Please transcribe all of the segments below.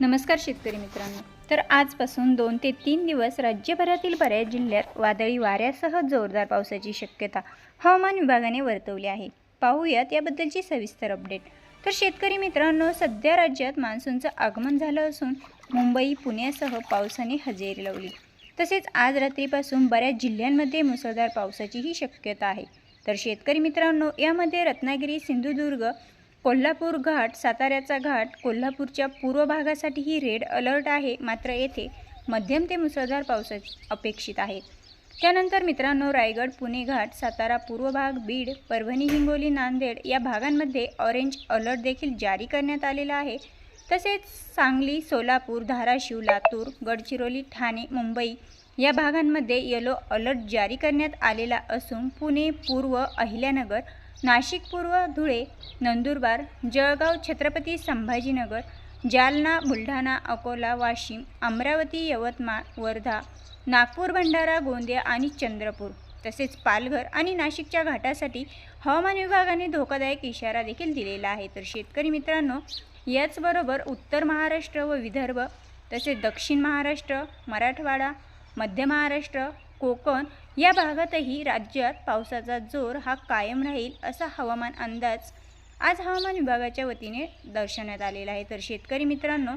नमस्कार शेतकरी मित्रांनो. तर आजपासून दोन ते तीन दिवस राज्यभरातील बऱ्याच जिल्ह्यात वादळी वाऱ्यासह जोरदार पावसाची शक्यता हवामान विभागाने वर्तवली आहे. पाहूयात याबद्दलची सविस्तर अपडेट तर शेतकरी मित्रांनो सध्या राज्यात मान्सूनचं आगमन झालं असून मुंबई पुण्यासह पावसाने हजेरी लावली. तसेच आज रात्रीपासून बऱ्याच जिल्ह्यांमध्ये मुसळधार पावसाचीही शक्यता आहे. तर शेतकरी मित्रांनो यामध्ये रत्नागिरी सिंधुदुर्ग कोल्हापूर घाट साताऱ्याचा घाट कोल्हापूरच्या पूर्व भागासाठीही रेड अलर्ट आहे मात्र येथे मध्यम ते मुसळधार पाऊस अपेक्षित आहे. त्यानंतर मित्रांनो रायगड पुणे घाट सातारा पूर्व भाग बीड परभणी हिंगोली नांदेड या भागांमध्ये ऑरेंज अलर्ट देखील जारी करण्यात आलेला आहे. तसेच सांगली सोलापूर धाराशिव लातूर गडचिरोली ठाणे मुंबई या भागांमध्ये येलो अलर्ट जारी करण्यात आलेला असून पुणे पूर्व अहिल्यानगर नाशिक पूर्व धुळे नंदुरबार जळगाव छत्रपती संभाजीनगर जालना बुलढाणा अकोला वाशिम अमरावती यवतमाळ वर्धा नागपूर भंडारा गोंदिया आणि चंद्रपूर. तसेच पालघर आणि नाशिकच्या घाटासाठी हवामान विभागाने धोकादायक इशारा देखील दिलेला आहे. तर शेतकरी मित्रांनो याचबरोबर उत्तर महाराष्ट्र व विदर्भ तसेच दक्षिण महाराष्ट्र मराठवाडा मध्य महाराष्ट्र कोकण या भागातही राज्यात पावसाचा जोर हा कायम राहील असा हवामान अंदाज आज हवामान विभागाच्या वतीने दर्शवण्यात आलेला आहे. तर शेतकरी मित्रांनो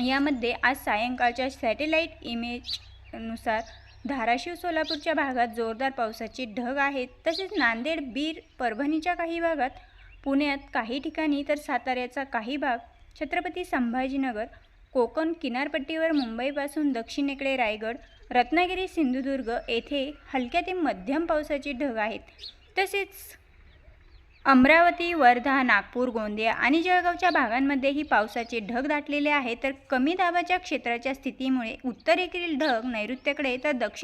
यामध्ये आज सायंकाळच्या सॅटेलाईट इमेजनुसार धाराशिव सोलापूरच्या भागात जोरदार पावसाचे ढग आहेत तसेच नांदेड बीड परभणीच्या काही भागात पुण्यात काही ठिकाणी तर साताऱ्याचा काही भाग छत्रपती संभाजीनगर कोकण किनारपट्टीवर मुंबईपासून दक्षिणेकडे रायगड रत्नागिरी सिंधुदुर्ग येथे हलक्या ते मध्यम पावसाचे ढग आहेत. तसेच अमरावती वर्धा नागपूर गोंदिया आणि जळगावच्या भागांमध्येही पावसाचे ढग दाटलेले आहे तर कमी दाबाच्या क्षेत्राच्या स्थितीमुळे उत्तरेकडील ढग नैऋत्याकडे तर दक्षिण